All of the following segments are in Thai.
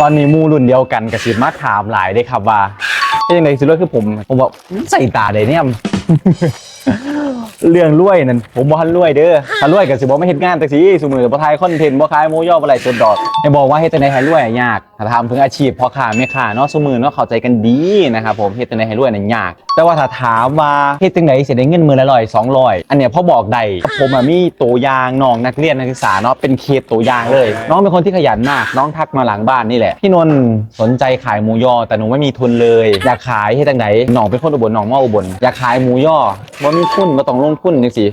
ตอนนี้มูรุ่นเดียวกันกับสิมาถามหลายได้ครับว่าเป็นยังไงสิรวยคือผม ผมบอกใส่ตาเลยเนี่ย เรื่องรวยนั่นผมบ่ทันรวยเด้อถ้ารวยก็สิบ่มาเฮ็ดงานจังซี่ซุมื้อบ่ทายคอนเทนต์บ่ขายหมูย่อบ่ไรสุดดอกให้บอกว่าเฮ็ดจังได๋ให้รวยอะยากถ้าถามถึงอาชีพพ่อค้าแม่ค้าเนาะซุมื้อเนาะเข้าใจกันดีนะครับผมเฮ็ดจังได๋ให้รวยนั่นยาก แต่ว่าถ้าถามว่าเฮ็ดจังได๋สิได้เงินมื้อละ100 200อันเนี้ยพอบอกได้ผมอะมีตัวอย่างน้องนักเรียนนักศึกษาเนาะเป็นเคสตัวอย่างเลย น้องเป็นคนที่ขยันมากน้องทักมาหลังบ้านนี่แหละพี่นนท์สนใจขายหมูย่อแต่หนูไม่มีทุนเลย อยากขายเฮ็ดจังไดน้องเป็นคนอุบลน้องมาอุบลอยากขายหมูย่อบ่มีทุนบ่ต้องลงทุนจังซี่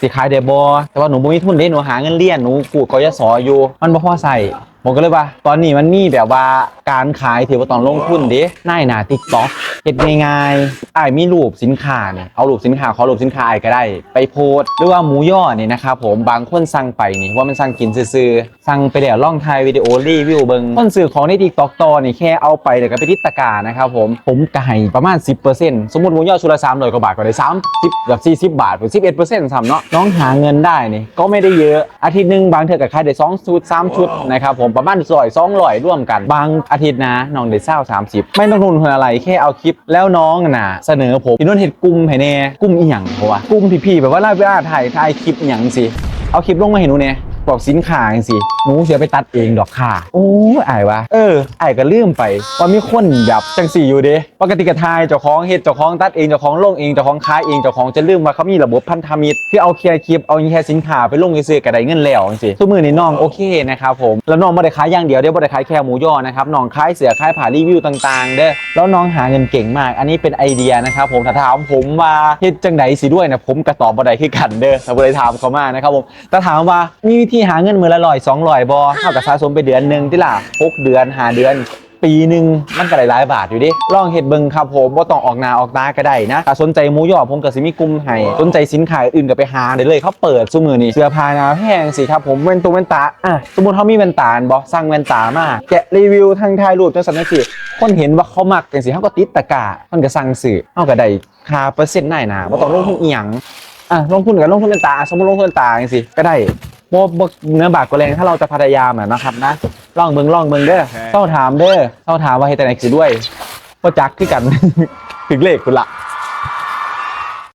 สิขายได้บ่แต่ว่าหนูบ่มีทุนเด้หนูหาเงินเรียนหนูกู้กยศอยู่มันบ่พอใส่ ผมก็เลยว่า ตอนนี้มันมีแบบว่าการขายที่ว่าตองลงทุนเด้นายหน้า TikTok เฮ็ดง่ายๆอ้ายมีรูปสินค้านี่เอารูปสินค้าขอรูปสินค้าไอ้ายก็ได้ ไปโพสต์หรือว่าหมูย่อเนี่ยนะครับผมบางคนสั่งไปนี่ว่ามันสั่งกินซื่อๆสั่งไปแล้วล่องถ่ายวิดีโอรีวิวเบิงคนซื้อของใน TikTok ต่อนี่แค่เอาไปแล้วก็ไปติดตะกร้านะครับผมผมก็ให้ประมาณ 10%สมมุติหมูย่อชุดละ300กว่าบาทก็ได้30กับ40 บาทหรือ11%ซ้ำเนาะน้องหาเงินได้นี่ก็ไม่ได้เยอะอาทิตย์หนึงบางเทื่อก็ขายได้2ชุด3ชุดนะครับผมประมาณ100 200ร่วมกัน บางอาทิตย์นะน้องได้เศร้าสามสิบไม่ต้องลงทุนอะไรแค่เอาคลิปแล้วน้องน่ะเสนอผมพี่นุ่นเห็ดกุ้มให้แน่กุ้มอีหยังเพราะว่ากุ้มพี่ๆแบบว่าลาเวลาถ่ายถ่ายคลิปอหย่างสิเอาคลิปลงมาให้หนูเนี่ย บอกสินค้าจังสิหนูเสียไปตัดเองดอกค่ะโอ้อายวะเอออายก็ลืมไปว่ามีคนแบบจังสี่อยู่เด้ปกติกระทายเจ้าของเฮ็ดเจ้าของตัดเองเจ้าของลงเองเจ้าของขายเองเจ้าของจะลืมว่าเขามีระบบพันธมิตรที่เอาเคลียร์คลิปเอาแค่สินค้าไปลงซื้อๆก็ได้เงินแล้วจังซี่ทุกมือในน้องโอเคนะครับผมแล้วน้องบ่ได้ขายอย่างเดียวเด้บ่ได้ขายแค่หมูย่อนะครับน้องขายเสือขายผ้ารีวิวต่างๆ เด้อแล้วน้องหาเงินเก่งมาก อันนี้เป็นไอเดียนะครับผมถ้าถามผมว่าเฮ็ดจังไดสิด้วยนะผมก็ตอบบ่ได้คือกันเด้อถ้าบ่ได้ถามเขามานะครับผมแต่ถามว่ามีวิธีหาเงินมือละ100 200บ่เท่ากับสะสมไปเดือนหนึงที่ล่ะหกเดือนห้าเดือน ปีหนึ่งมันก็ได้หลายบาทอยู่ดิลองเฮ็ดเบิ่งครับผมบ่ต้องออกหน้าออกตาก็ได้นะถ้าสนใจหมูยอผมก็สิมีกลุ่มให้สนใจสินค้าอื่นก็ไปหาได้เลยเขาเปิดซุมื้อนี้เสื้อผ้าหนาแพงสิครับผมแว่นตัวแว่นตาอะสมมุติเขามีแว่นตาอันบ่สั่งแว่นตามาแกะรีวิวทางถ่ายรูปจังซั่นจังซี่คนเห็นว่าเขามักจังซี่เขาก็ติดตะกร้ามันก็สั่งซื้อเฮาก็ได้ค่าเปอร์เซ็นต์ได้นะบ่ต้องลงทุนอีหยังอะลงทุนกับลงทุนเป็นตา สมมติลงทุนเป็นตาอย่างสิก็ได้ โมบเนื้อบากก็แรงถ้าเราจะพยายามอะนะครับนะลองเบิงลองเบิงเด้อเต้าถามเด้อเต้าถามว่าเฮ็ดแต่ไหนสิด้วยก็จักคือกัน ถึงเลขคุณละ